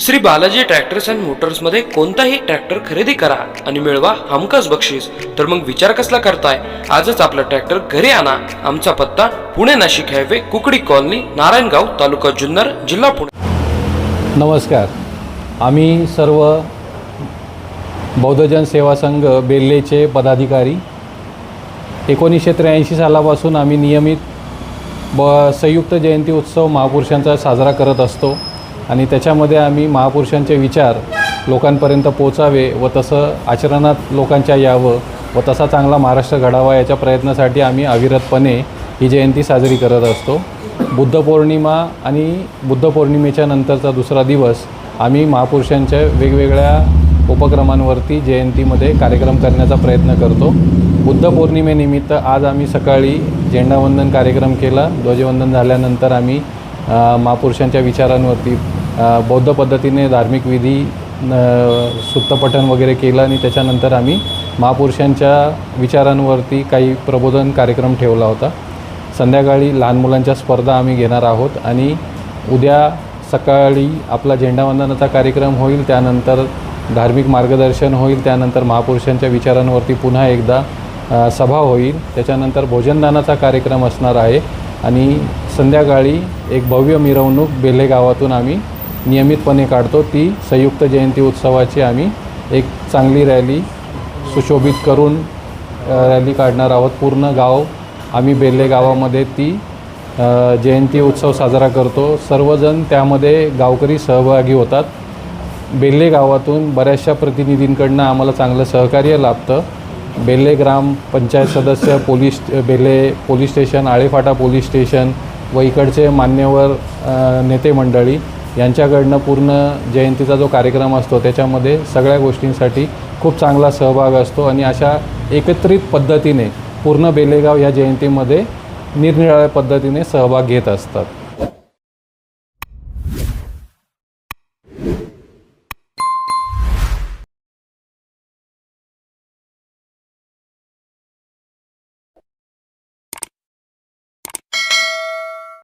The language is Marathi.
श्री बालाजी ट्रॅक्टर्स अँड मोटर्समध्ये कोणताही ट्रॅक्टर खरेदी करा आणि मिळवा हमखास बक्षीस. तर मग विचार कसला करताय? आजच आपला ट्रॅक्टर घरी आणा. आमचा पत्ता पुणे नाशिक हायवे कुकडी कॉलनी नारायणगाव तालुका जुन्नर जिल्हा पुणे. नमस्कार. आम्ही सर्व बौद्धजन सेवा संघ बेल्लेचे पदाधिकारी. एकोणीसशे त्र्याऐंशी सालापासून आम्ही नियमित ब संयुक्त जयंती उत्सव महापुरुषांचा साजरा करत असतो. आणि त्याच्यामध्ये आम्ही महापुरुषांचे विचार लोकांपर्यंत पोचावे व तसं आचरणात लोकांच्या यावं व तसा चांगला महाराष्ट्र घडावा याच्या प्रयत्नासाठी आम्ही अविरतपणे ही जयंती साजरी करत असतो. बुद्ध पौर्णिमा आणि बुद्ध पौर्णिमेच्या नंतरचा दुसरा दिवस आम्ही महापुरुषांच्या वेगवेगळ्या उपक्रमांवरती जयंतीमध्ये कार्यक्रम करण्याचा प्रयत्न करतो. बुद्ध पौर्णिमेनिमित्त आज आम्ही सकाळी झेंडावंदन कार्यक्रम केला. ध्वजवंदन झाल्यानंतर आम्ही महापुरुषांच्या विचारांवरती बौद्ध पद्धतीने धार्मिक विधी अ, सुत्तपठण वगैरे केलं आणि त्याच्यानंतर आम्ही महापुरुषांच्या विचारांवरती काही प्रबोधन कार्यक्रम ठेवला होता. संध्याकाळी लहान मुलांच्या स्पर्धा आम्ही घेणार आहोत आणि उद्या सकाळी आपला झेंडावंदनाचा कार्यक्रम होईल त्यानंतर धार्मिक मार्गदर्शन होईल त्यानंतर महापुरुषांच्या विचारांवरती पुन्हा एकदा सभा होईल. त्याच्यानंतर भोजनदानाचा कार्यक्रम असणार आहे आणि संध्याकाळी एक भव्य मिरवणूक बेले गावातून आम्ही नियमितपणे काढतो. ती संयुक्त जयंती उत्सवाची आम्ही एक चांगली रॅली सुशोभित करून रॅली काढणार आहोत. पूर्ण गाव आम्ही बेल्ले गावामध्ये ती जयंती उत्सव साजरा करतो. सर्वजण त्यामध्ये गावकरी सहभागी होतात. बेल्ले गावातून बऱ्याचशा प्रतिनिधींकडनं आम्हाला चांगलं सहकार्य लाभतं. बेल्ले ग्राम पंचायत सदस्य police Belhe police station Alephata police station व इकडचे मान्यवर नेते मंडळी यांच्याकडनं पूर्ण जयंतीचा जो कार्यक्रम असतो त्याच्यामध्ये सगळ्या गोष्टींसाठी खूप चांगला सहभाग असतो आणि अशा एकत्रित पद्धतीने पूर्ण बेलेगाव या जयंतीमध्ये निरनिराळ्या पद्धतीने सहभाग घेत असतात.